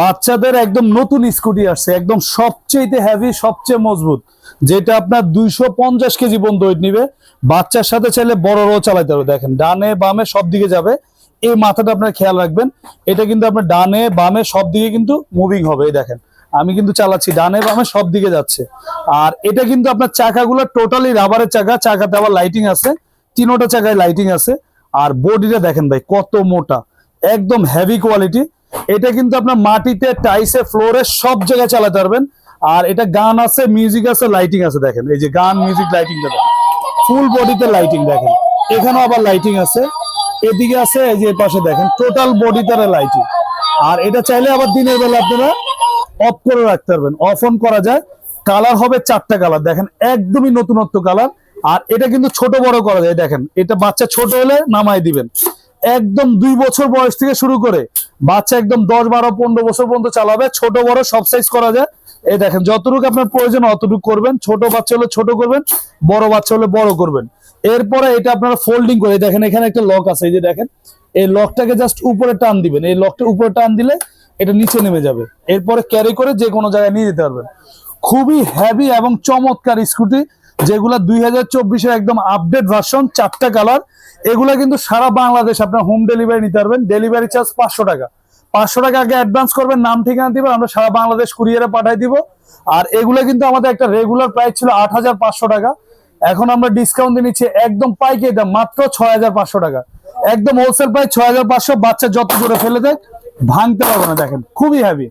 বাচ্চাদের একদম নতুন স্কুটি আসছে, একদম সবচেয়ে হেভি সবচেয়ে মজবুত, যেটা আপনার দুইশো পঞ্চাশ কেজি পর্যন্ত নিবে। বাচ্চার সাথে চাইলে বড়রাও চালাতে হবে, দেখেন, ডানে বামে সব দিকে যাবে। এই মাথাটা আপনার খেয়াল রাখবেন, এটা কিন্তু আপনার ডানে বামে সব দিকে কিন্তু মুভিং হবে, এই দেখেন। আমি কিন্তু চালাচ্ছি, ডানে বামে সব দিকে যাচ্ছে। আর এটা কিন্তু আপনার চাকাগুলো টোটালি রাবারের চাকা, চাকাতে আবার লাইটিং আছে, তিনোটা চাকায় লাইটিং আছে। আর বডিটা দেখেন ভাই, কত মোটা, একদম হেভি কোয়ালিটি এটা কিন্তু আপনার মাটিতে টাইসে ফ্লোরে সব জায়গায় চালাতে পারবেন। আর এটা গান আছে মিউজিক আছে লাইটিং আছে, দেখেন। এই যে গান মিউজিক লাইটিং দেখেন। ফুল বডিতে লাইটিং দেখেন। এখানেও আবার লাইটিং আছে। এদিকে আছে, এই যে পাশে দেখেন টোটাল বডিতে লাইটিং আর এটা চাইলে আবার দিনের বেলা আপনারা অফ করে রাখতে পারবেন। অফ অন করা যায়। কালার হবে চারটা কালার দেখেন, একদমই নতুনত্ব কালার আর এটা কিন্তু ছোট বড় করা যায়। দেখেন, এটা বাচ্চা ছোট হলে নামাই দিবেন। একদম দুই বছর বয়স থেকে শুরু করে বাচ্চা একদম দশ বারো, পনেরো বছর পর্যন্ত চালাবে। ছোট, বড় সব সাইজ করা যায়। এই দেখেন, যতটুকু আপনার প্রয়োজন অতটুকু করবেন। ছোট বাচ্চা হলে ছোট করবেন, বড় বাচ্চা হলে বড় করবেন। এরপরে এটা আপনারা ফোল্ডিং করে দেখেন, এখানে একটা লক আছে, এই যে দেখেন। এই লকটাকে জাস্ট উপরে টান দিবেন। এই লকটা উপরে টান দিলে এটা নিচে নেমে যাবে। এরপরে ক্যারি করে যে কোনো জায়গায় নিয়ে যেতে পারবেন। খুবই হেভি এবং চমৎকার স্কুটি যেগুলা দুই হাজার চব্বিশের একদম আপডেট ভার্সন চারটা কালার এগুলা কিন্তু সারা বাংলাদেশ আপনার হোম ডেলিভারি নিতে পারবেন। ডেলিভারি চার্জ পাঁচশো টাকা। পাঁচশো টাকা আগে অ্যাডভান্স করবেন, নাম ঠিকানা দিবেন, আমরা সারা বাংলাদেশ কুরিয়ারে পাঠাই দিব। আর এগুলো কিন্তু আমাদের একটা রেগুলার প্রাইস ছিল আট হাজার পাঁচশো টাকা। এখন আমরা ডিসকাউন্ট দিয়ে নিচ্ছি একদম পাইকারি দাম, মাত্র ছয় হাজার পাঁচশো টাকা। একদম হোলসেল প্রাইস ছয় হাজার পাঁচশো, বাচ্চা যত করে ফেলে দেয়, ভাঙতে পারব না, দেখেন। খুবই হেভি